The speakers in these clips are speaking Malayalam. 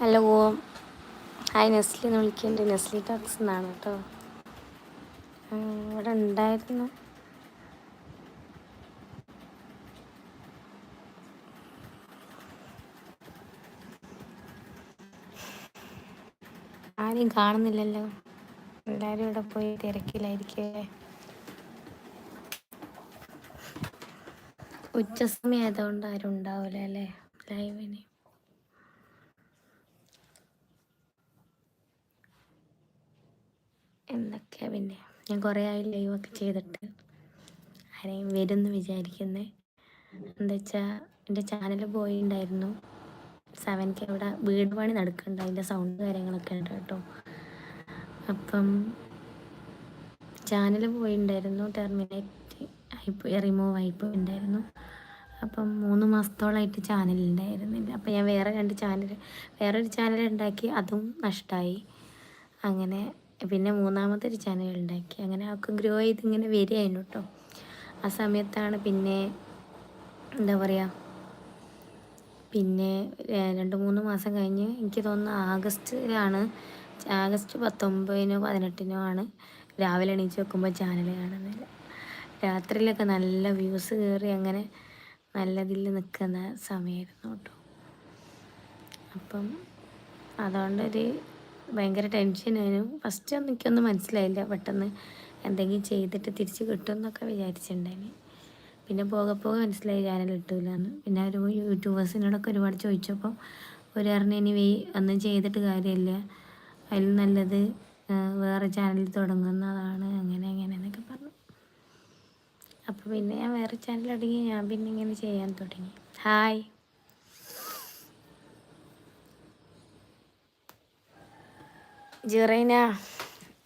ഹലോ. ഹായ് നെസ്ലി എന്ന് വിളിക്കുന്നുണ്ട്. നെസ്ലി ടാക്സ് എന്നാണ് കേട്ടോ. ഇവിടെ ഉണ്ടായിരുന്നു. ആരും കാണുന്നില്ലല്ലോ. എല്ലാവരും ഇവിടെ പോയി തിരക്കിലായിരിക്കേ ഉച്ച സമയം ആയതുകൊണ്ട് ആരും ഉണ്ടാവില്ല അല്ലേ ലൈവിന്. എന്തൊക്കെയാ പിന്നെ ഞാൻ കുറേ ആയി ലൈവ് ഒക്കെ ചെയ്തിട്ട് ആരെയും വരുമെന്ന് വിചാരിക്കുന്നത് എന്താ വെച്ചാൽ എന്റെ ചാനൽ പോയിണ്ടായിരുന്നു. കെ ഇവിടെ വീട് പണി നടക്കുന്നുണ്ട് അതിന്റെ സൗണ്ട് കാര്യങ്ങളൊക്കെ ഉണ്ട് കേട്ടോ. അപ്പം ചാനൽ പോയിണ്ടായിരുന്നു. ടെർമിനേറ്റ് ആയിപ്പോയി റിമൂവ് ആയിപ്പോയി ഉണ്ടായിരുന്നു അപ്പം മൂന്ന് മാസത്തോളമായിട്ട് ചാനൽ ഉണ്ടായിരുന്നില്ല അപ്പം ഞാൻ വേറെ രണ്ട് ചാനൽ വേറൊരു ചാനൽ ഉണ്ടാക്കി അതും നഷ്ടമായി അങ്ങനെ പിന്നെ മൂന്നാമത്തെ ചാനൽ ഉണ്ടാക്കി. അങ്ങനെ ആൾക്കും ഗ്രോ ചെയ്ത് ഇങ്ങനെ വരികയായിരുന്നു കേട്ടോ ആ സമയത്താണ് പിന്നെ എന്താ പറയുക പിന്നെ രണ്ട് മൂന്ന് മാസം കഴിഞ്ഞ് എനിക്ക് തോന്നുന്നു ആഗസ്റ്റിലാണ് ആഗസ്റ്റ് പത്തൊമ്പതിനോ പതിനെട്ടിനോ ആണ് രാവിലെ എണീച്ച് വെക്കുമ്പോൾ ചാനൽ കാണുന്നില്ല രാത്രിയിലൊക്കെ നല്ല വ്യൂസ് കയറി അങ്ങനെ നല്ലതിൽ നിൽക്കുന്ന സമയമായിരുന്നു കേട്ടോ അപ്പം അതുകൊണ്ടൊരു ഭയങ്കര ടെൻഷനായിരുന്നു ഫസ്റ്റ് എനിക്കൊന്നും മനസ്സിലായില്ല. പെട്ടെന്ന് എന്തെങ്കിലും ചെയ്തിട്ട് തിരിച്ച് കിട്ടും എന്നൊക്കെ വിചാരിച്ചിട്ടുണ്ടായിരുന്നു. പിന്നെ പോകെ പോകെ മനസ്സിലായി ചാനൽ കിട്ടൂലെന്ന്. പിന്നെ ഒരു യൂട്യൂബേഴ്സിനോടൊക്കെ ഒരുപാട് ചോദിച്ചപ്പോൾ ഒരു പറഞ്ഞ ഇനി വേ ഒന്നും ചെയ്തിട്ട് കാര്യമില്ല. അതിൽ നല്ലത് വേറെ ചാനൽ തുടങ്ങുന്നതാണ്. അങ്ങനെ അങ്ങനെ എന്നൊക്കെ പറഞ്ഞു. അപ്പോൾ പിന്നെ ഞാൻ വേറെ ചാനൽ തുടങ്ങി. ഞാൻ പിന്നെ ഇങ്ങനെ ചെയ്യാൻ തുടങ്ങി. ഹായ് ജിറൈന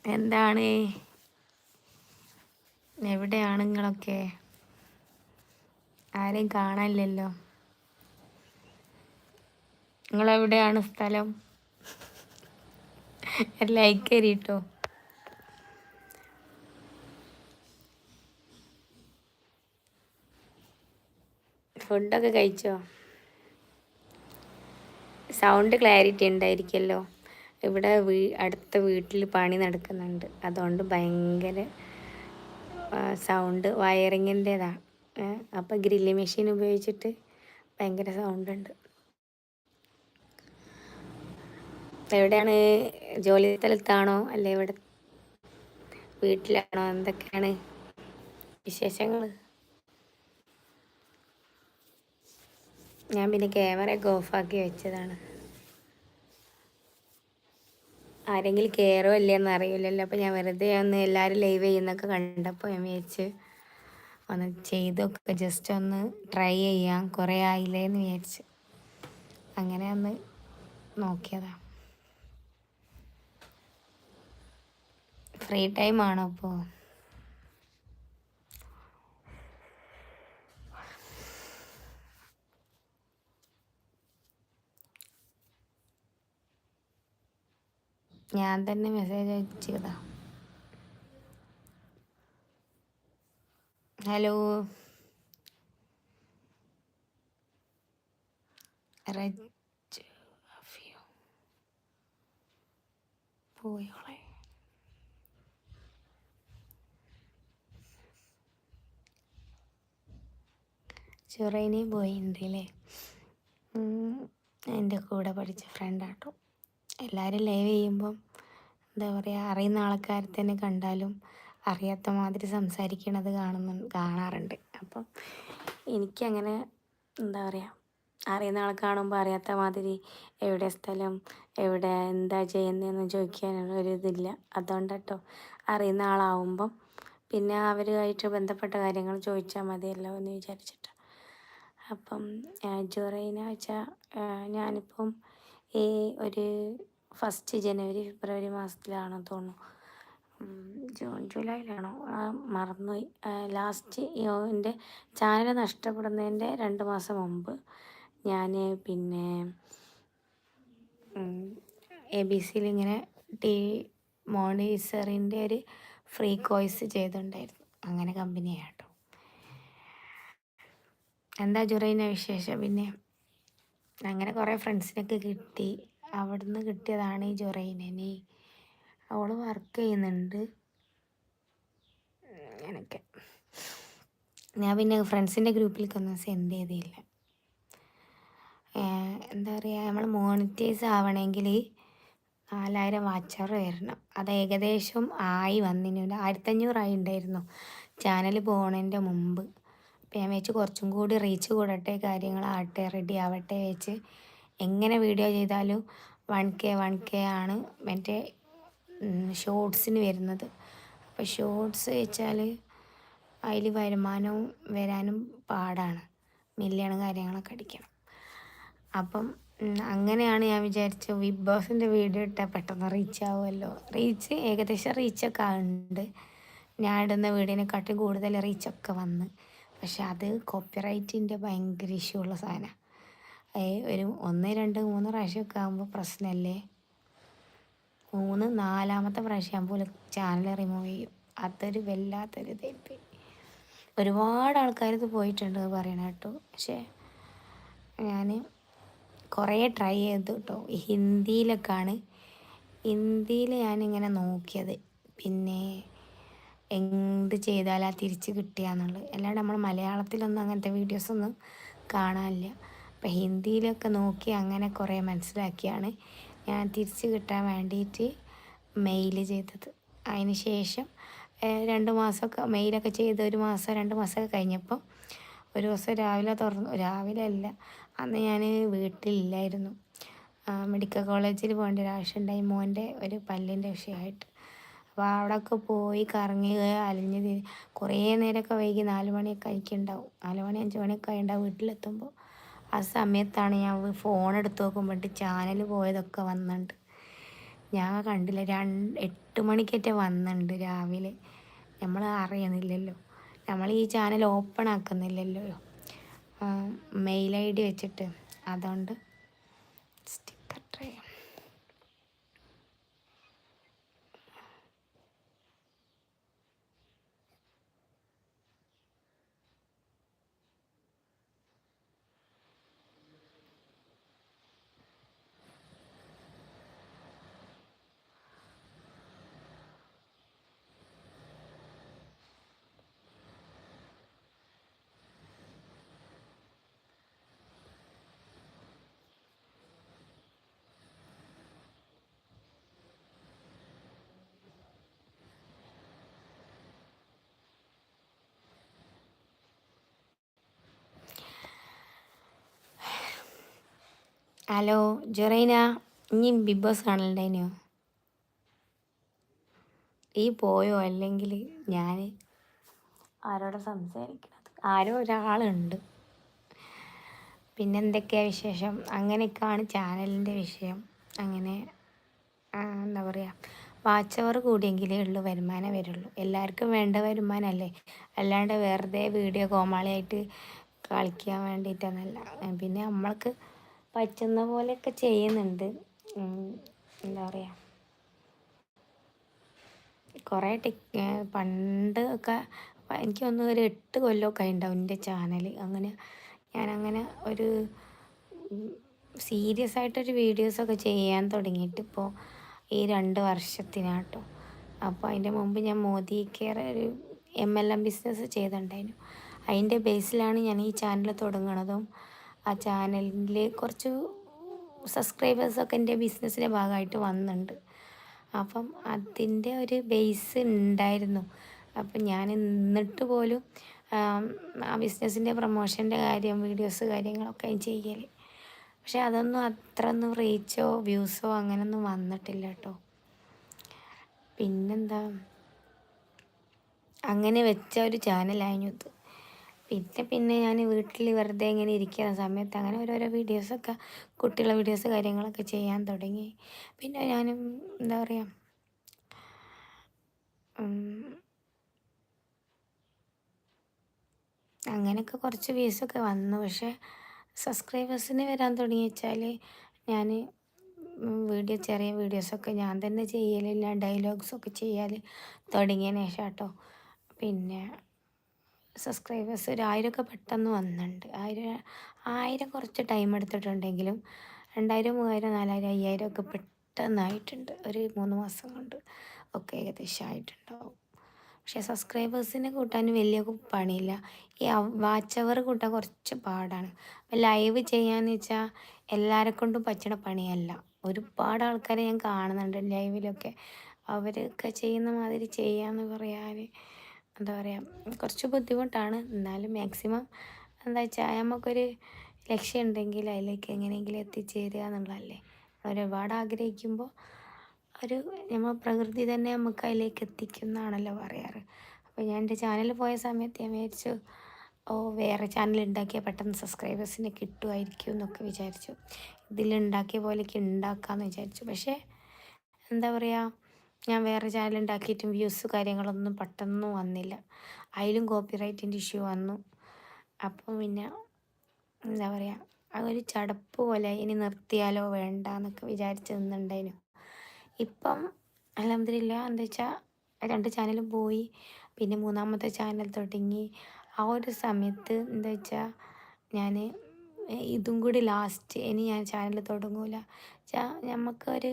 എന്താണ്? എവിടെയാണ് നിങ്ങളൊക്കെ? ആരെയും കാണാനില്ലല്ലോ. നിങ്ങളെവിടെയാണ് സ്ഥലം? ലൈക്ക് തരീട്ടോ ഫുഡൊക്കെ കഴിച്ചോ? സൗണ്ട് ക്ലാരിറ്റി ഉണ്ടായിരിക്കുമല്ലോ ഇവിടെ വീ അടുത്ത വീട്ടിൽ പണി നടക്കുന്നുണ്ട്. അതുകൊണ്ട് ഭയങ്കര സൗണ്ട് വയറിങ്ങിന്റെതാണ് അപ്പോൾ ഗ്രില്ല് മെഷീൻ ഉപയോഗിച്ചിട്ട് ഭയങ്കര സൗണ്ട് ഉണ്ട്. എവിടെയാണ്? ജോലി സ്ഥലത്താണോ? അല്ലെ ഇവിടെ വീട്ടിലാണോ? എന്തൊക്കെയാണ് വിശേഷങ്ങൾ ഞാൻ പിന്നെ ക്യാമറയൊക്കെ ഓഫാക്കി വെച്ചതാണ്. ആരെങ്കിലും കയറോ എന്ന് അറിയില്ലല്ലോ. അപ്പോൾ ഞാൻ വെറുതെ ഒന്ന് എല്ലാവരും ലൈവ് ചെയ്യുന്നൊക്കെ കണ്ടപ്പോൾ ഞാൻ വിചാരിച്ച് ഒന്ന് ചെയ്തൊക്കെ ജസ്റ്റ് ഒന്ന് ട്രൈ ചെയ്യാം. കുറേ ആയില്ലേ എന്ന് വിചാരിച്ച്. അങ്ങനെ ഒന്ന് നോക്കിയതാ. ഫ്രീ ടൈം ആണോ ഇപ്പോൾ ഞാൻ തന്നെ മെസ്സേജ് അയച്ചതാ. ഹലോ പോയോളെ പോയി ഇന്ത്യയിലെ എന്റെ കൂടെ പഠിച്ച ഫ്രണ്ടാട്ടോ എല്ലാവരും ലൈവ് ചെയ്യുമ്പം എന്താ പറയുക അറിയുന്ന ആൾക്കാരെ തന്നെ കണ്ടാലും അറിയാത്ത മാതിരി സംസാരിക്കണത് കാണുന്നു കാണാറുണ്ട്. അപ്പം എനിക്കങ്ങനെ എന്താ പറയുക അറിയുന്ന ആളെ കാണുമ്പോൾ അറിയാത്ത മാതിരി എവിടെ സ്ഥലം എവിടെ എന്താ ചെയ്യുന്നതെന്ന് ചോദിക്കാനുള്ള ഒരു ഇതില്ല. കേട്ടോ അറിയുന്ന ആളാവുമ്പം പിന്നെ അവരുമായിട്ട് ബന്ധപ്പെട്ട കാര്യങ്ങൾ ചോദിച്ചാൽ മതിയല്ലോ എന്ന് വിചാരിച്ചിട്ട്. അപ്പം ജുറൈന വെച്ചാൽ ഞാനിപ്പം ഈ ഒരു ഫസ്റ്റ് ജനുവരി ഫെബ്രുവരി മാസത്തിലാണോ തോന്നുന്നു. ജൂൺ ജൂലൈയിലാണോ? മറന്നുപോയി. ലാസ്റ്റ് എന്റെ ചാനൽ നഷ്ടപ്പെടുന്നതിന്റെ രണ്ട് മാസം മുമ്പ് ഞാൻ പിന്നെ എ ബി സിയിൽ ഇങ്ങനെ ടി മോണിസറിന്റെ ഒരു ഫ്രീ കോഴ്സ് ചെയ്തിട്ടുണ്ടായിരുന്നു. അങ്ങനെ കമ്പനിയാട്ടോ എന്താ ജുറൈന വിശേഷം? പിന്നെ അങ്ങനെ കുറേ ഫ്രണ്ട്സിനൊക്കെ കിട്ടി. അവിടുന്ന് കിട്ടിയതാണ് ഈ ജൊറൈനനി അവൾ വർക്ക് ചെയ്യുന്നുണ്ട്. അങ്ങനെയൊക്കെ. ഞാൻ പിന്നെ ഫ്രണ്ട്സിന്റെ ഗ്രൂപ്പിലേക്കൊന്നും സെൻഡ് ചെയ്തില്ല. എന്താ പറയുക നമ്മൾ മോണിറ്റൈസ് ആവണമെങ്കിൽ നാലായിരം വാച്ചർ വരണം. അത് ഏകദേശം ആയി വന്നിന്. ആയിരത്തഞ്ഞൂറായി ഉണ്ടായിരുന്നു. ചാനൽ പോണതിന്റെ മുമ്പ്. വെച്ച് കുറച്ചും കൂടി റീച്ച് കൂടട്ടെ കാര്യങ്ങളാകട്ടെ റെഡി ആവട്ടെ വെച്ച് എങ്ങനെ വീഡിയോ ചെയ്താലും വൺ കെ വൺ കെ ആണ് മറ്റേ ഷോർട്സിന് വരുന്നത്. അപ്പോൾ ഷോർട്സ് വെച്ചാൽ അതിൽ വരുമാനവും വരാനും പാടാണ്. മില്യണും കാര്യങ്ങളൊക്കെ അടിക്കണം. അപ്പം അങ്ങനെയാണ് ഞാൻ വിചാരിച്ചത് ബിഗ് ബോസിന്റെ വീഡിയോ ഇട്ടാൽ പെട്ടെന്ന് റീച്ച് ആവുമല്ലോ. റീച്ച് ഏകദേശം റീച്ചൊക്കെ ആവുന്നുണ്ട്. ഞാൻ ഇടുന്ന വീഡിയോനെക്കാട്ടും കൂടുതൽ റീച്ചൊക്കെ വന്ന്. പക്ഷെ അത് കോപ്പിറൈറ്റിന്റെ ഭയങ്കര ഇഷ്യൂ ഉള്ള സാധനമാണ് ഒരു ഒന്ന് രണ്ട് മൂന്ന് പ്രാവശ്യമൊക്കെ ആകുമ്പോൾ പ്രശ്നമല്ലേ മൂന്ന് നാലാമത്തെ പ്രാവശ്യം ആകുമ്പോൾ ചാനൽ റിമൂവ് ചെയ്യും. അതൊരു വല്ലാത്തൊരു തെറ്റി ഒരുപാട് ആൾക്കാർ ഇത് പോയിട്ടുണ്ട് പറയണ കേട്ടോ. പക്ഷേ ഞാൻ കുറേ ട്രൈ ചെയ്തു കേട്ടോ ഹിന്ദിയിലൊക്കെയാണ് ഹിന്ദിയിൽ ഞാനിങ്ങനെ നോക്കിയത്. പിന്നെ എന്ത് ചെയ്താലാ തിരിച്ച് കിട്ടുക എന്നുള്ളത്. അല്ലാണ്ട് നമ്മൾ മലയാളത്തിലൊന്നും അങ്ങനത്തെ വീഡിയോസൊന്നും കാണാനില്ല. അപ്പം ഹിന്ദിയിലൊക്കെ നോക്കി അങ്ങനെ കുറേ മനസ്സിലാക്കിയാണ് ഞാൻ തിരിച്ച് കിട്ടാൻ വേണ്ടിയിട്ട് മെയിൽ ചെയ്തത്. അതിന് ശേഷം രണ്ട് മാസമൊക്കെ മെയിലൊക്കെ ചെയ്ത് ഒരു മാസം രണ്ട് മാസമൊക്കെ കഴിഞ്ഞപ്പോൾ ഒരു ദിവസം രാവിലെ തുറന്നു. രാവിലെ അല്ല അന്ന് ഞാൻ വീട്ടിലില്ലായിരുന്നു. മെഡിക്കൽ കോളേജിൽ പോകേണ്ട ഒരു ആവശ്യമുണ്ടായി മോന്റെ ഒരു പല്ലിന്റെ വിഷയമായിട്ട്. അപ്പോൾ അവിടെയൊക്കെ പോയി കറങ്ങി അലിഞ്ഞ് കുറേ നേരമൊക്കെ വൈകി നാല് മണിയൊക്കെ ആയിക്കുണ്ടാവും. നാല് മണി അഞ്ച് മണിയൊക്കെ കഴിയുണ്ടാവും വീട്ടിലെത്തുമ്പോൾ ആ സമയത്താണ് ഞാൻ ഫോൺ എടുത്ത് നോക്കുമ്പോട്ട് ചാനൽ പോയതൊക്കെ വന്നിട്ടുണ്ട് ഞാൻ കണ്ടില്ല രണ്ട് എട്ട് മണിക്കേറ്റ വന്നിട്ടുണ്ട് രാവിലെ. നമ്മൾ അറിയുന്നില്ലല്ലോ നമ്മൾ ഈ ചാനൽ ഓപ്പൺ ആക്കുന്നില്ലല്ലോ മെയിൽ ഐ ഡി വെച്ചിട്ട്. അതുകൊണ്ട് സ്റ്റിക്കർ ട്രൈ ഹലോ ജൊറൈന ഇനി ബിഗ് ബോസ് കാണലുണ്ടായിനോ ഈ പോയോ അല്ലെങ്കിൽ ഞാൻ? ആരോടെ സംസാരിക്കണത്? ആരോ ഒരാളുണ്ട്. പിന്നെ എന്തൊക്കെയാണ് വിശേഷം? അങ്ങനെയൊക്കെയാണ് ചാനലിന്റെ വിഷയം. അങ്ങനെ എന്താ പറയുക വാച്ച് അവർ കൂടിയെങ്കിലേ ഉള്ളൂ വരുമാനം വരുള്ളൂ. എല്ലാവർക്കും വേണ്ട വരുമാനമല്ലേ? അല്ലാണ്ട് വെറുതെ വീഡിയോ കോമാളിയായിട്ട് കളിക്കാൻ വേണ്ടിയിട്ടൊന്നല്ല. പിന്നെ നമ്മൾക്ക് പറ്റുന്ന പോലെയൊക്കെ ചെയ്യുന്നുണ്ട്. എന്താ പറയുക കുറേ ടെക് പണ്ട് ഒക്കെ എനിക്ക് തോന്നുന്നു ഒരു എട്ട് കൊല്ലമൊക്കെ ഉണ്ടാവും എന്റെ ചാനൽ അങ്ങനെ ഞാനങ്ങനെ ഒരു സീരിയസ് ആയിട്ടൊരു വീഡിയോസൊക്കെ ചെയ്യാൻ തുടങ്ങിയിട്ട് ഇപ്പോൾ ഈ രണ്ട് വർഷത്തിനാട്ടോ. അപ്പോൾ അതിന്റെ മുമ്പ് ഞാൻ മോദി കെയർ ഒരു എം എൽ എം ബിസിനസ് ചെയ്തിട്ടുണ്ടായിരുന്നു അതിന്റെ ബേസിലാണ് ഞാൻ ഈ ചാനൽ തുടങ്ങണതും ആ ചാനലിൽ കുറച്ച് സബ്സ്ക്രൈബേഴ്സൊക്കെ എന്റെ ബിസിനസ്സിന്റെ ഭാഗമായിട്ട് വന്നിട്ടുണ്ട്. അപ്പം അതിന്റെ ഒരു ബേസ് ഉണ്ടായിരുന്നു അപ്പം ഞാൻ എന്നിട്ട് പോലും ആ ബിസിനസ്സിന്റെ പ്രൊമോഷന്റെ കാര്യം വീഡിയോസ് കാര്യങ്ങളൊക്കെ ചെയ്യൽ പക്ഷെ അതൊന്നും അത്ര ഒന്നും റീച്ചോ വ്യൂസോ അങ്ങനെയൊന്നും വന്നിട്ടില്ല കേട്ടോ പിന്നെന്താ? അങ്ങനെ വെച്ച ഒരു ചാനലായിരുന്നു ഇത്. പിന്നെ പിന്നെ ഞാൻ വീട്ടിൽ വെറുതെ ഇങ്ങനെ ഇരിക്കുന്ന സമയത്ത് അങ്ങനെ ഓരോരോ വീഡിയോസൊക്കെ കുട്ടികളെ വീഡിയോസ് കാര്യങ്ങളൊക്കെ ചെയ്യാൻ തുടങ്ങി. പിന്നെ ഞാനും എന്താ പറയുക അങ്ങനെയൊക്കെ കുറച്ച് വ്യൂസൊക്കെ വന്നു. പക്ഷേ സബ്സ്ക്രൈബേഴ്സിന് വരാൻ തുടങ്ങി വെച്ചാൽ ഞാൻ വീഡിയോ ചെറിയ വീഡിയോസൊക്കെ ഞാൻ തന്നെ ചെയ്യലില്ല ഡയലോഗ്സൊക്കെ ചെയ്യാൽ തുടങ്ങിയതിന് ശേഷം കേട്ടോ. പിന്നെ സബ്സ്ക്രൈബേഴ്സ് ഒരു ആയിരമൊക്കെ പെട്ടെന്ന് വന്നിട്ടുണ്ട്. ആയിരം ആയിരം കുറച്ച് ടൈം എടുത്തിട്ടുണ്ടെങ്കിലും രണ്ടായിരം മൂവായിരം നാലായിരം അയ്യായിരം ഒക്കെ പെട്ടെന്നായിട്ടുണ്ട്. ഒരു മൂന്ന് മാസം കൊണ്ട് ഒക്കെ ഏകദേശം ആയിട്ടുണ്ടാവും. പക്ഷേ സബ്സ്ക്രൈബേഴ്സിനെ കൂട്ടാൻ വലിയ പണിയില്ല. ഈ വാച്ച് അവർ കൂട്ടാൻ കുറച്ച് പാടാണ്. അപ്പം ലൈവ് ചെയ്യാന്ന് വെച്ചാൽ എല്ലാവരെ കൊണ്ടും പറ്റണ പണിയല്ല. ഒരുപാട് ആൾക്കാരെ ഞാൻ കാണുന്നുണ്ട് ലൈവിലൊക്കെ അവരൊക്കെ ചെയ്യുന്ന മാതിരി ചെയ്യാന്ന് പറയാൻ എന്താ പറയുക കുറച്ച് ബുദ്ധിമുട്ടാണ്. എന്നാലും മാക്സിമം എന്താ വെച്ചാൽ നമുക്കൊരു ലക്ഷ്യമുണ്ടെങ്കിൽ അതിലേക്ക് എങ്ങനെയെങ്കിലും എത്തിച്ചേരുക എന്നുള്ളതല്ലേ. ഒരുപാട് ആഗ്രഹിക്കുമ്പോൾ ഒരു നമ്മൾ പ്രകൃതി തന്നെ നമുക്ക് അതിലേക്ക് എത്തിക്കുന്നതാണല്ലോ പറയാറ്. അപ്പോൾ ഞാൻ എന്റെ ചാനൽ പോയ സമയത്ത് ഞാൻ വിചാരിച്ചു ഓ വേറെ ചാനൽ ഉണ്ടാക്കിയാൽ പെട്ടെന്ന് സബ്സ്ക്രൈബേഴ്സിനെ കിട്ടുമായിരിക്കും എന്നൊക്കെ വിചാരിച്ചു. ഇതിലുണ്ടാക്കിയ പോലെയൊക്കെ ഉണ്ടാക്കാമെന്ന് വിചാരിച്ചു. പക്ഷേ എന്താ പറയുക ഞാൻ വേറെ ചാനൽ ഉണ്ടാക്കിയിട്ടും വ്യൂസ് കാര്യങ്ങളൊന്നും പെട്ടെന്ന് വന്നില്ല. അതിലും കോപ്പിറൈറ്റിന്റെ ഇഷ്യൂ വന്നു. അപ്പം പിന്നെ എന്താ പറയുക ഒരു ചടപ്പ് പോലെ ഇനി നിർത്തിയാലോ വേണ്ട എന്നൊക്കെ വിചാരിച്ച് നിന്നുണ്ടായിരുന്നു ഇപ്പം അലഹമില്ല എന്താ വെച്ചാൽ രണ്ട് ചാനലും പോയി. പിന്നെ മൂന്നാമത്തെ ചാനൽ തുടങ്ങി. ആ ഒരു സമയത്ത് എന്താ വെച്ചാൽ ഞാൻ ഇതും കൂടി ലാസ്റ്റ് ഇനി ഞാൻ ചാനൽ തുടങ്ങൂല. വെച്ചാൽ നമുക്കൊരു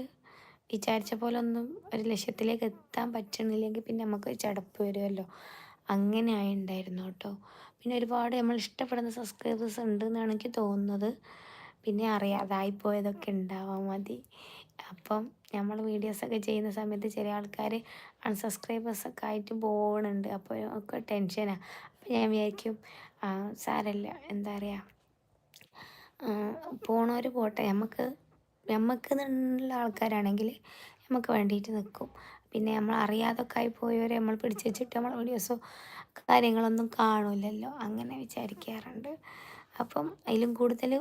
വിചാരിച്ച പോലെ ഒന്നും ഒരു ലക്ഷ്യത്തിലേക്ക് എത്താൻ പറ്റണില്ലെങ്കിൽ പിന്നെ നമുക്ക് ചടപ്പ് വരുമല്ലോ. അങ്ങനെ ആയിണ്ടായിരുന്നു കേട്ടോ. പിന്നെ ഒരുപാട് നമ്മൾ ഇഷ്ടപ്പെടുന്ന സബ്സ്ക്രൈബേഴ്സ് ഉണ്ട് എന്നാണ് എനിക്ക് തോന്നുന്നത്. പിന്നെ അറിയാതായിപ്പോയതൊക്കെ ഉണ്ടാവാൻ മതി. അപ്പം നമ്മൾ വീഡിയോസൊക്കെ ചെയ്യുന്ന സമയത്ത് ചില ആൾക്കാർ അൺസബ്സ്ക്രൈബേഴ്സൊക്കെ ആയിട്ട് പോകണുണ്ട് അപ്പോൾ ഒക്കെ ടെൻഷനാണ് അപ്പം ഞാൻ വിചാരിക്കും സാരല്ല. എന്താ പറയുക പോണവർ പോട്ടെ. നമുക്ക് നമുക്ക് എന്നുള്ള ആൾക്കാരാണെങ്കിൽ നമുക്ക് വേണ്ടിയിട്ട് നിൽക്കും പിന്നെ നമ്മൾ അറിയാതൊക്കെ ആയി പോയവരെ നമ്മൾ പിടിച്ചു വെച്ചിട്ട് നമ്മൾ വീഡിയോസോ കാര്യങ്ങളൊന്നും കാണില്ലല്ലോ അങ്ങനെ വിചാരിക്കാറുണ്ട്. അപ്പം അതിലും കൂടുതൽ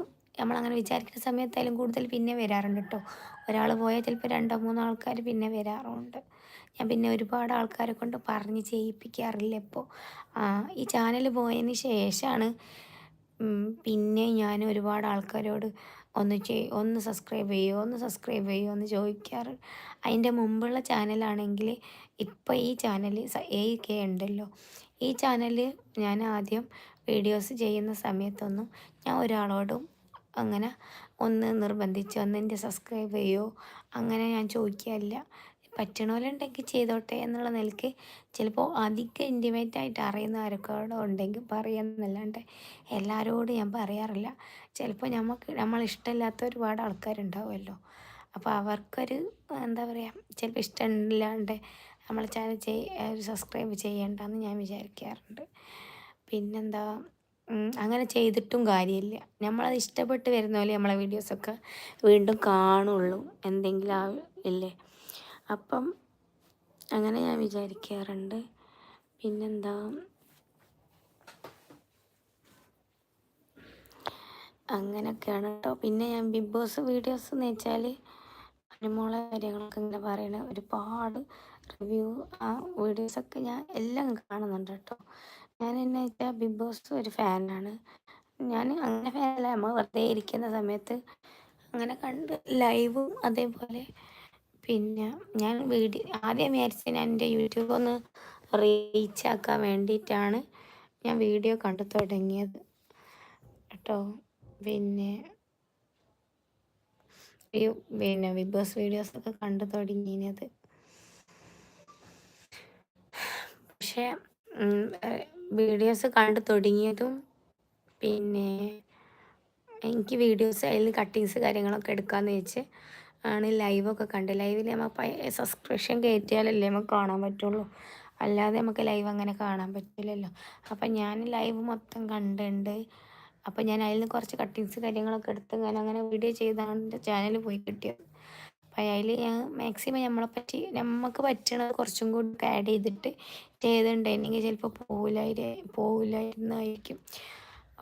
നമ്മളങ്ങനെ വിചാരിക്കുന്ന സമയത്ത് അതിലും കൂടുതൽ പിന്നെ വരാറുണ്ട് കേട്ടോ ഒരാൾ പോയാൽ ചിലപ്പോൾ രണ്ടോ മൂന്നോ ആൾക്കാർ പിന്നെ വരാറുണ്ട്. ഞാൻ പിന്നെ ഒരുപാട് ആൾക്കാരെ കൊണ്ട് പറഞ്ഞ് ചെയ്യിപ്പിക്കാറില്ല ഇപ്പോൾ ഈ ചാനൽ പോയതിന് ശേഷമാണ് പിന്നെ ഞാൻ ഒരുപാട് ആൾക്കാരോട് ഒന്ന് ചെയ് ഒന്ന് സബ്സ്ക്രൈബ് ചെയ്യുമോ ഒന്ന് സബ്സ്ക്രൈബ് ചെയ്യുമോ എന്ന് ചോദിക്കാറ്. അതിന്റെ മുമ്പുള്ള ചാനലാണെങ്കിൽ ഇപ്പോൾ ഈ ചാനൽ എ കെ ഉണ്ടല്ലോ. ഈ ചാനൽ ഞാൻ ആദ്യം വീഡിയോസ് ചെയ്യുന്ന സമയത്തൊന്നും ഞാൻ ഒരാളോടും അങ്ങനെ ഒന്ന് നിർബന്ധിച്ച് ഒന്ന് എന്റെ സബ്സ്ക്രൈബ് ചെയ്യുമോ അങ്ങനെ ഞാൻ ചോദിക്കാറില്ല പറ്റണമല്ലുണ്ടെങ്കിൽ ചെയ്തോട്ടെ എന്നുള്ള നിലയ്ക്ക് ചിലപ്പോൾ അധികം ഇന്റിമേറ്റ് ആയിട്ട് അറിയുന്ന ആരൊക്കെ ഉണ്ടെങ്കിൽ പറയാമെന്നല്ലാണ്ട് എല്ലാവരോടും ഞാൻ പറയാറില്ല. ചിലപ്പോൾ നമുക്ക് നമ്മൾ ഇഷ്ടമില്ലാത്ത ഒരുപാട് ആൾക്കാരുണ്ടാവുമല്ലോ. അപ്പോൾ അവർക്കൊരു എന്താ പറയുക ചിലപ്പോൾ ഇഷ്ടമില്ലാണ്ട് നമ്മൾ ചാനൽ ചെയ് സബ്സ്ക്രൈബ് ചെയ്യേണ്ടെന്ന് ഞാൻ വിചാരിക്കാറുണ്ട്. പിന്നെന്താ അങ്ങനെ ചെയ്തിട്ടും കാര്യമില്ല. നമ്മളത് ഇഷ്ടപ്പെട്ട് വരുന്ന പോലെ നമ്മളെ വീഡിയോസൊക്കെ വീണ്ടും കാണുള്ളൂ. എന്തെങ്കിലും ഇല്ലേ? അപ്പം അങ്ങനെ ഞാൻ വിചാരിക്കാറുണ്ട്. പിന്നെന്താ? അങ്ങനെയൊക്കെയാണ് കേട്ടോ പിന്നെ ഞാൻ ബിഗ് ബോസ് വീഡിയോസ് എന്ന് വെച്ചാൽ അനുമോളെ കാര്യങ്ങളൊക്കെ ഇങ്ങനെ പറയണ ഒരുപാട് റിവ്യൂ ആ വീഡിയോസൊക്കെ ഞാൻ എല്ലാം കാണുന്നുണ്ട് കേട്ടോ ഞാൻ എന്നെ വെച്ചാൽ ബിഗ് ബോസ് ഒരു ഫാനാണ് ഞാൻ അങ്ങനെ ഫാനല്ല നമ്മൾ വെറുതെ ഇരിക്കുന്ന സമയത്ത് അങ്ങനെ കണ്ട് ലൈവും അതേപോലെ പിന്നെ ഞാൻ വീഡിയോ ആദ്യം വിചാരിച്ചത് ഞാൻ എന്റെ യൂട്യൂബ് ഒന്ന് റീച്ച് ആക്കാൻ വേണ്ടിയിട്ടാണ് ഞാൻ വീഡിയോ കണ്ടു തുടങ്ങിയത്. കേട്ടോ? പിന്നെ പിന്നെ ബിഗ് ബോസ് വീഡിയോസൊക്കെ കണ്ടു തുടങ്ങിയത്. പക്ഷേ വീഡിയോസ് കണ്ടു തുടങ്ങിയതും പിന്നെ എനിക്ക് വീഡിയോസ് അതിൽ കട്ടിങ്സ് കാര്യങ്ങളൊക്കെ എടുക്കാമെന്ന് വെച്ച് ആണ് ലൈവൊക്കെ കണ്ട്. ലൈവിൽ നമുക്ക് സബ്സ്ക്രിപ്ഷൻ കയറ്റിയാലല്ലേ നമുക്ക് കാണാൻ പറ്റുള്ളൂ. അല്ലാതെ നമുക്ക് ലൈവ് അങ്ങനെ കാണാൻ പറ്റില്ലല്ലോ. അപ്പം ഞാൻ ലൈവ് മൊത്തം കണ്ടുണ്ട്. അപ്പം ഞാൻ അതിൽ നിന്ന് കുറച്ച് കട്ടിങ്സ് കാര്യങ്ങളൊക്കെ എടുത്ത് ഞാൻ അങ്ങനെ വീഡിയോ ചെയ്താണ് എന്റെ ചാനൽ പോയി കിട്ടിയത്. അപ്പം അതിൽ ഞാൻ മാക്സിമം നമ്മളെ പറ്റി നമുക്ക് പറ്റണത് കുറച്ചും കൂടി ആഡ് ചെയ്തിട്ട് ചെയ്തിട്ടുണ്ടെങ്കിൽ ചിലപ്പോൾ പോകില്ലായി പോകില്ലായിരുന്നായിരിക്കും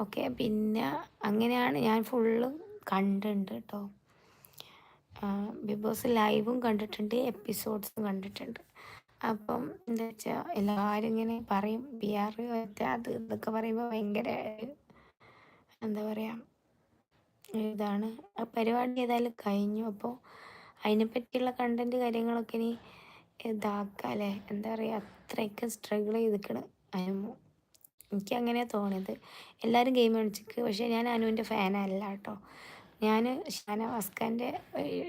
ഓക്കെ പിന്നെ അങ്ങനെയാണ് ഞാൻ ഫുള്ള് കണ്ടുണ്ട് കേട്ടോ ബിഗ് ബോസ് ലൈവും കണ്ടിട്ടുണ്ട് എപ്പിസോഡ്സും കണ്ടിട്ടുണ്ട്. അപ്പം എന്താ വെച്ചാൽ എല്ലാവരും ഇങ്ങനെ പറയും ബി ആർ അത് ഇതൊക്കെ പറയുമ്പോൾ ഭയങ്കര എന്താ പറയുക ഇതാണ്. ആ പരിപാടി ഏതായാലും കഴിഞ്ഞു. അപ്പോൾ അതിനെപ്പറ്റിയുള്ള കണ്ടന്റ് കാര്യങ്ങളൊക്കെ ഇനി ഇതാക്കുക അല്ലേ എന്താ പറയുക അത്രയ്ക്ക് സ്ട്രഗിൾ ചെയ്തിക്കണ് അനുമു. എനിക്ക് അങ്ങനെ തോന്നിയത്. എല്ലാവരും ഗെയിം കളിച്ചിക്ക്. പക്ഷേ ഞാൻ അനുവിന്റെ ഫാനല്ല കേട്ടോ. ഞാൻ ഷാനവാസ്ഖാന്റെ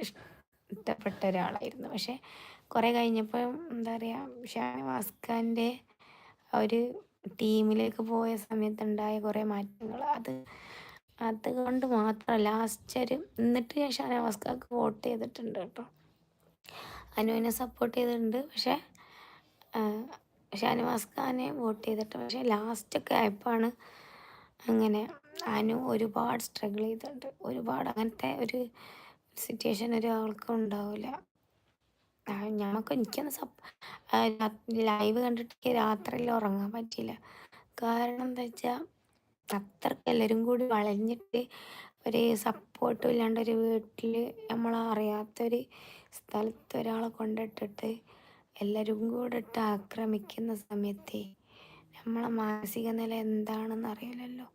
ഇഷ്ടപ്പെട്ട ഒരാളായിരുന്നു. പക്ഷേ കുറേ കഴിഞ്ഞപ്പോൾ എന്താ പറയുക ഷാനവാസ്ഖാന്റെ ഒരു ടീമിലേക്ക് പോയ സമയത്തുണ്ടായ കുറേ മാറ്റങ്ങൾ അത് അതുകൊണ്ട് മാത്രം ലാസ്റ്റ് എന്നിട്ട് ഞാൻ ഷാനവാസ്ഖാക്ക് വോട്ട് ചെയ്തിട്ടുണ്ട് കേട്ടോ. അനുവിനെ സപ്പോർട്ട് ചെയ്തിട്ടുണ്ട്. പക്ഷേ ഷാനവാസ് ഖാനെ വോട്ട് ചെയ്തിട്ട് പക്ഷേ ലാസ്റ്റൊക്കെ ആയപ്പോഴാണ് അങ്ങനെ അനു ഒരുപാട് സ്ട്രഗിൾ ചെയ്തിട്ടുണ്ട്. ഒരുപാട് അങ്ങനത്തെ ഒരു സിറ്റുവേഷൻ ഒരാൾക്കും ഉണ്ടാവില്ല. ഞമ്മക്ക് എനിക്കൊന്ന് സപ്പ് ലൈവ് കണ്ടിട്ട് രാത്രിയിൽ ഉറങ്ങാൻ പറ്റില്ല കാരണം എന്താ വെച്ചാൽ അത്രയ്ക്ക് എല്ലാവരും കൂടി വളഞ്ഞിട്ട് ഒരു സപ്പോർട്ടും ഇല്ലാണ്ട് ഒരു വീട്ടിൽ നമ്മൾ അറിയാത്തൊരു സ്ഥലത്ത് ഒരാളെ കൊണ്ടിട്ടിട്ട് എല്ലാവരും കൂടെ ഇട്ട് ആക്രമിക്കുന്ന സമയത്ത് നമ്മളെ മാനസിക നില എന്താണെന്ന് അറിയില്ലല്ലോ.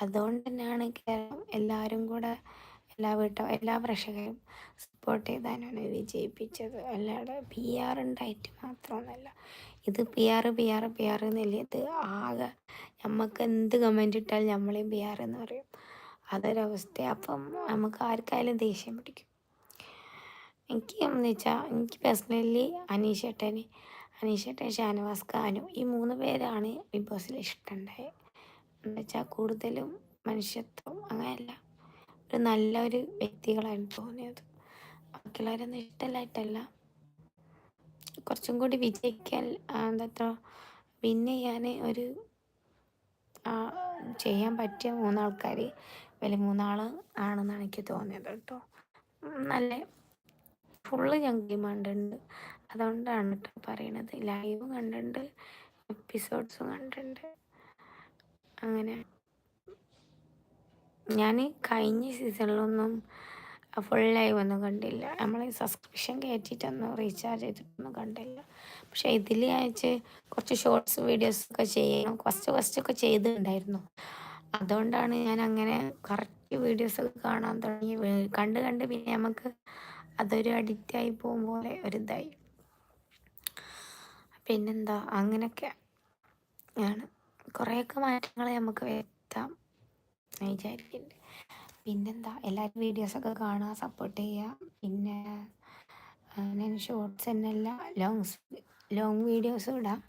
അതുകൊണ്ട് തന്നെയാണ് കേരളം എല്ലാവരും കൂടെ എല്ലാ വീട്ടും എല്ലാ പ്രേക്ഷകരും സപ്പോർട്ട് ചെയ്താനാണ് വിജയിപ്പിച്ചത്. അല്ലാതെ പി ആർ ഉണ്ടായിട്ട് മാത്രമൊന്നുമല്ല. ഇത് P R P R P R എന്നില്ല ഇത് ആകെ നമുക്ക് എന്ത് കമന്റ് ഇട്ടാലും നമ്മളെയും പി ആർ എന്ന് പറയും. അതൊരവസ്ഥ. അപ്പം നമുക്ക് ആർക്കായാലും ദേഷ്യം പിടിക്കും. എനിക്ക് എന്ന് വെച്ചാൽ എനിക്ക് പേഴ്സണലി അനീഷേട്ടൻ അനീഷേട്ടൻ ഷാനവാസ് ഖാനു ഈ മൂന്ന് പേരാണ് ബിഗ് ബോസിൽ ഇഷ്ടമുണ്ടായത് എന്ന് വെച്ചാൽ കൂടുതലും മനുഷ്യത്വം അങ്ങനെയല്ല. ഒരു നല്ലൊരു വ്യക്തികളാണ് തോന്നിയത്. ബാക്കിയുള്ളവരൊന്നും ഇഷ്ടമല്ലായിട്ടല്ല. കുറച്ചും കൂടി വിജയിക്കാൻ എന്താ പിന്നെ ഞാൻ ഒരു ചെയ്യാൻ പറ്റിയ മൂന്നാൾക്കാർ വലിയ മൂന്നാൾ ആണെന്നാണ് എനിക്ക് തോന്നിയത് കേട്ടോ. നല്ല ഫുള്ള് ഗെയിം കണ്ടിട്ടുണ്ട് അതുകൊണ്ടാണ് കേട്ടോ പറയണത്. ലൈവ് കണ്ടിട്ടുണ്ട്. എപ്പിസോഡ്സും കണ്ടിട്ടുണ്ട്. അങ്ങനെ. ഞാൻ കഴിഞ്ഞ സീസണിലൊന്നും ഫുൾ ലൈവ് ഒന്നും കണ്ടില്ല. നമ്മൾ സബ്സ്ക്രിപ്ഷൻ കയറ്റിയിട്ടൊന്നും റീചാർജ് ചെയ്തിട്ടൊന്നും കണ്ടില്ല. പക്ഷെ ഇതിൽ അയച്ച് കുറച്ച് ഷോർട്സ് വീഡിയോസൊക്കെ ചെയ്യണം ഫസ്റ്റ് ഫസ്റ്റ് ഒക്കെ ചെയ്തിട്ടുണ്ടായിരുന്നു. അതുകൊണ്ടാണ് ഞാൻ അങ്ങനെ കറക്റ്റ് വീഡിയോസൊക്കെ കാണാൻ തുടങ്ങി. കണ്ട് കണ്ട് പിന്നെ നമുക്ക് അതൊരു അഡിക്റ്റായി പോകും പോലെ ഒരിതായി പിന്നെന്താ? അങ്ങനെയൊക്കെ ആണ്. കുറേയൊക്കെ മാറ്റങ്ങൾ നമുക്ക് വരുത്താം വിചാരിക്കുന്നുണ്ട് പിന്നെന്താ എല്ലാവരും വീഡിയോസൊക്കെ കാണുക സപ്പോർട്ട് ചെയ്യുക. പിന്നെ ഞാൻ ഷോർട്സ് തന്നെയല്ല ലോങ്സ് ലോങ് വീഡിയോസ് ഇടാം.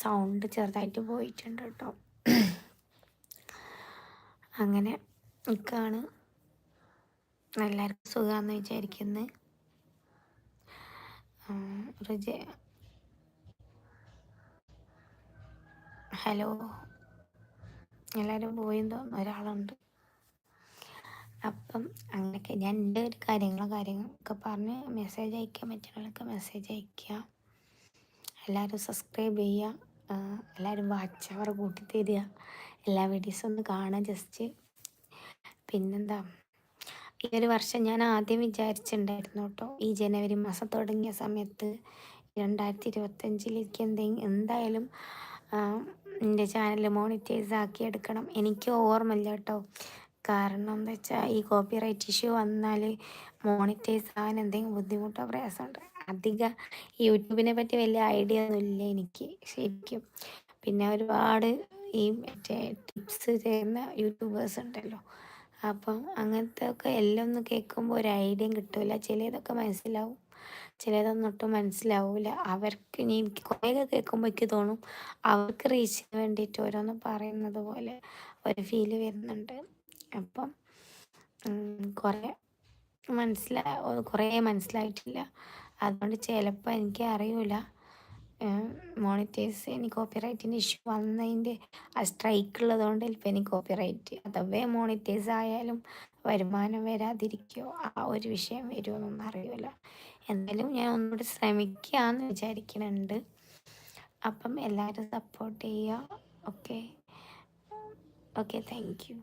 സൗണ്ട് ചെറുതായിട്ട് പോയിട്ടുണ്ട് കേട്ടോ അങ്ങനെ നിൽക്കുകയാണ് എല്ലാവർക്കും സുഖമാണെന്ന് വിചാരിക്കുന്നത് റിജ ഹലോ. എല്ലാവരും പോയെന്ന് തോന്നുന്നു ഒരാളുണ്ട്. അപ്പം അങ്ങനെയൊക്കെ ഞാൻ എന്റെ ഒരു കാര്യങ്ങളോ കാര്യങ്ങളൊക്കെ പറഞ്ഞ് മെസ്സേജ് അയക്കാൻ പറ്റുന്നവരൊക്കെ മെസ്സേജ് അയക്കുക എല്ലാവരും സബ്സ്ക്രൈബ് ചെയ്യുക. എല്ലാവരും വാച്ച് അവർ കൂട്ടി തരിക. എല്ലാ വീഡിയോസും ഒന്ന് കാണാം ജസ്റ്റ് പിന്നെന്താ? ഈ ഒരു വർഷം ഞാൻ ആദ്യം വിചാരിച്ചിട്ടുണ്ടായിരുന്നു കേട്ടോ. ഈ ജനുവരി മാസം തുടങ്ങിയ സമയത്ത് രണ്ടായിരത്തി ഇരുപത്തഞ്ചിലേക്ക് എന്തെങ്കിലും എന്തായാലും എന്റെ ചാനൽ മോണിറ്റൈസ് ആക്കി എടുക്കണം. എനിക്ക് ഓർമ്മയില്ല കേട്ടോ. കാരണം എന്താ വെച്ചാൽ ഈ കോപ്പി റൈറ്റ് ഇഷ്യൂ വന്നാൽ മോണിറ്റൈസ് ആകാൻ എന്തെങ്കിലും ബുദ്ധിമുട്ടോ പ്രയാസമുണ്ട് അധികം യൂട്യൂബിനെ പറ്റി വലിയ ഐഡിയ ഒന്നുമില്ല എനിക്ക് ശരിക്കും. പിന്നെ ഒരുപാട് ഈ മറ്റേ ടിപ്സ് ചെയ്യുന്ന യൂട്യൂബേഴ്സ് ഉണ്ടല്ലോ. അപ്പം അങ്ങനത്തെ ഒക്കെ എല്ലാം ഒന്ന് കേൾക്കുമ്പോൾ ഒരു ഐഡിയയും കിട്ടില്ല ചിലതൊക്കെ മനസ്സിലാവും. ചിലതൊന്നും ഒട്ടും മനസ്സിലാവില്ല അവർക്ക് ഇനി എനിക്ക് കുറേയൊക്കെ കേൾക്കുമ്പോൾ എനിക്ക് തോന്നും അവർക്ക് റീച്ചിന് വേണ്ടിയിട്ട് ഓരോന്ന് പറയുന്നത് പോലെ ഒരു ഫീൽ വരുന്നുണ്ട്. അപ്പം കുറേ മനസ്സിലാ കുറേ മനസ്സിലായിട്ടില്ല. അതുകൊണ്ട് ചിലപ്പോൾ എനിക്ക് അറിയില്ല മോണിറ്റൈസ് എനിക്ക് കോപ്പിറൈറ്റിന്റെ ഇഷ്യൂ വന്നതിന്റെ ആ സ്ട്രൈക്ക് ഉള്ളതുകൊണ്ട് ചിലപ്പോൾ എനിക്ക് കോപ്പിറൈറ്റ് അഥവാ മോണിറ്റൈസ് ആയാലും വരുമാനം വരാതിരിക്കുകയോ ആ ഒരു വിഷയം വരുമോ എന്നൊന്നും അറിയില്ല എന്തായാലും ഞാൻ ഒന്നുകൂടി ശ്രമിക്കുകയെന്ന് വിചാരിക്കുന്നുണ്ട് അപ്പം എല്ലാവരും സപ്പോർട്ട് ചെയ്യുക. Okay okay thank you